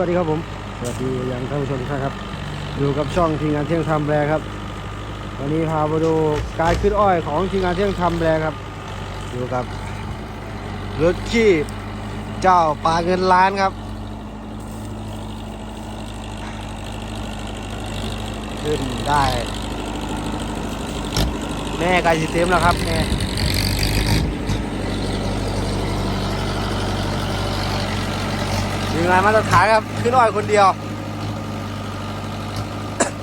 วัสดีครับผม สวัสดียังท่านผู้ชมทุกท่านครับ อยู่กับช่องทีมงานเที่ยงทำแบรครับ วันนี้พามาดูการขึ้นอ้อยของทีมงานเที่ยงทำแบรครับ อยู่กับรถขี้เจ้าปลาเงินล้านครับขึ้นได้ แม่ไก่สิเต็มแล้วครับแม่ ทีมงานมาตรฐานครับ ขึ้นอ้อยคนเดียว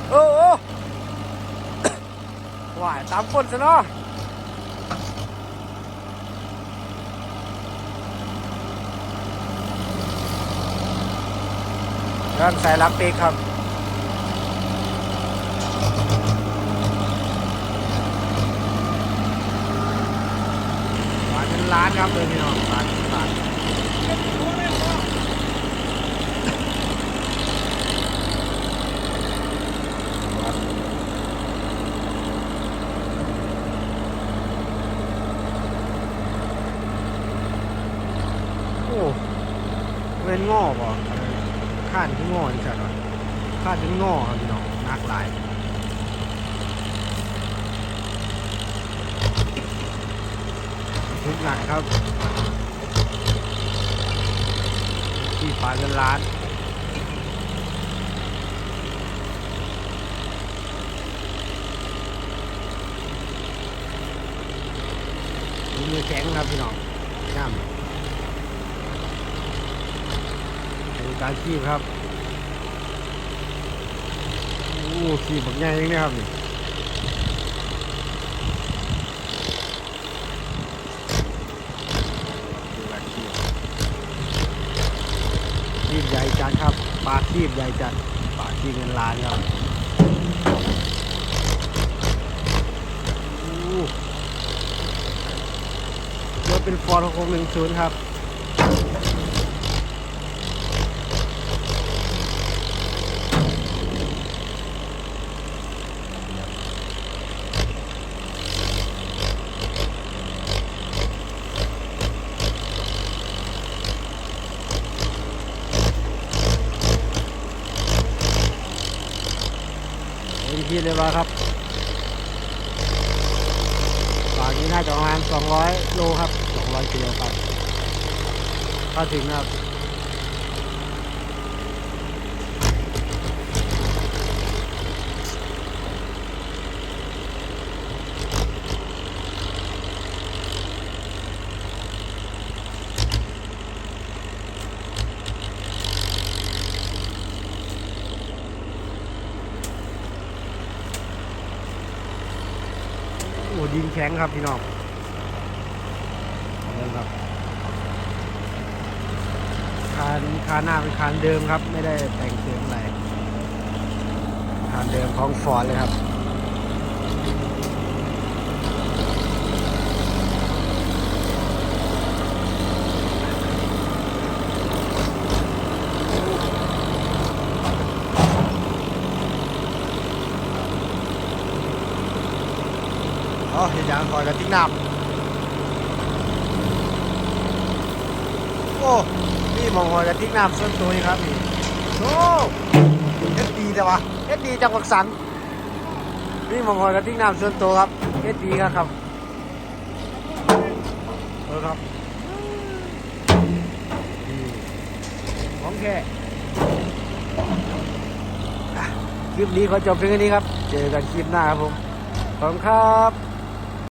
โอ้โอ้ว่ายตามคนซะเนาะเรื่องใส่ลักปีกครับหวานเป็นล้านครับเลยพี่น้องล้านล้าน โอ้ เว้นงอป่ะข้านที่งอนี่ใช่ไหมข้านที่งอครับพี่น้องนักหลายทุกหนักครับ ที่ปลาเงินล้านมีมือแข็งครับพี่น้องย่ำดู การคีบครับโอ้คีบบักใหญ่เองนะครับนี่ดูการคีบคีบใหญ่จัดครับปลาคีบใหญ่จัดปลาคีบเงินล้านครับโอ้รถเป็นฟอร์ดหกหนึ่งศูนย์ครับ ที่เลยว่าครับฝากนี้น่าจะประมาณ200 โลครับ 200กิโลครับก็ถึงนะครับ อ้ดินแข็งครับพี่น้องเดิมครับคานคานหน้าเป็นคานเดิมครับ ไม่ได้แต่งเติมอะไรคานเดิมของฟอร์ดเลยครับ อ๋อเห็นย่างคอยกับติ๊กน้ำโอ้นี่มองคอยกับติ๊กน้ำส่วนตัวนี่ครับนี่โอ้เฮ็ดดีแต่วะเฮ็ดดีจังหวัดสันนี่มองคอยกับติ๊กน้ำส่วนตัวครับเฮ็ดดีครับครับเออครับของแค่คลิปนี้ขอจบเพียงแค่นี้ครับ เจอกันคลิปหน้าครับผมขอบคุณครับ